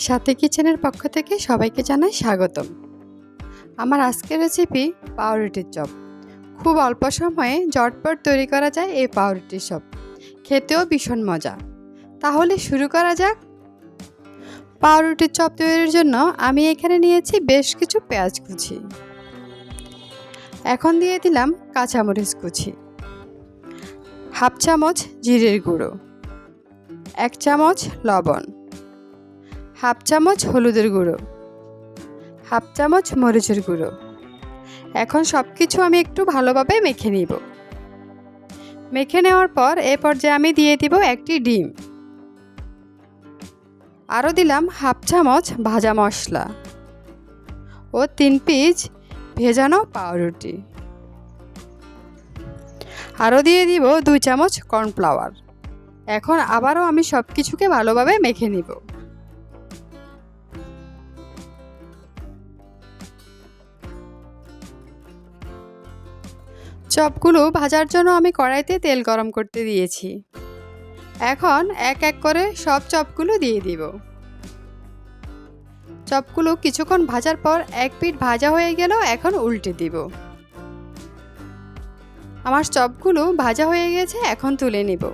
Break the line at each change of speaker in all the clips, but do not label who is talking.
সাথে কিচেনের পক্ষ থেকে সবাইকে জানাই স্বাগতম। আমার আজকের রেসিপি পাউরুটির চপ। খুব অল্প সময়ে জটপট তৈরি করা যায় এই পাউরুটির চপ। খেতেও ভীষণ মজা। তাহলে শুরু করা যাক। পাউরুটির চপ তৈরির জন্য আমি এখানে নিয়েছি বেশ কিছু পেঁয়াজ কুচি। এখন দিয়ে দিলাম কাঁচামরিচ কুচি। হাফ চামচ জিরের গুঁড়ো। এক চামচ লবণ। হাফ চামচ হলুদের গুঁড়ো, হাফ চামচ মরিচের গুঁড়ো। এখন সব কিছু আমি একটু ভালোভাবে মেখে নিব। মেখে নেওয়ার পর এ পর্যায়ে আমি দিয়ে দিব একটি ডিম। আরও দিলাম হাফ চামচ ভাজা মশলা ও তিন পিস ভেজানো পাউরুটি। আরও দিয়ে দিব দুই চামচ কর্নফ্লাওয়ার। এখন আবারও আমি সব কিছুকে ভালোভাবে মেখে নিব। চপগুলো ভাজার জন্য আমি কড়াইতে তেল গরম করতে দিয়েছি। এখন এক এক করে সব চপগুলো দিয়ে দিব। চপগুলো কিছুক্ষণ ভাজার পর এক পিঠ ভাজা হয়ে গেল, এখন উল্টে দিব। আমার চপগুলো ভাজা হয়ে গেছে, এখন তুলে নিব।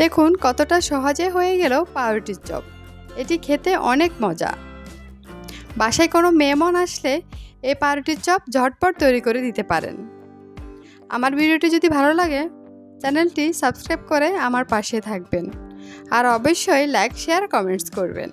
দেখুন কতটা সহজে হয়ে গেল পাউরুটির চপ। এটি খেতে অনেক মজা। বাসায় কোনো মেহমান আসলে এই পাউরুটির চপ ঝটপট তৈরি করে দিতে পারেন। আমার ভিডিওটি যদি ভালো লাগে, চ্যানেলটি সাবস্ক্রাইব করে আমার পাশে থাকবেন। আর অবশ্যই লাইক, শেয়ার, কমেন্টস করবেন।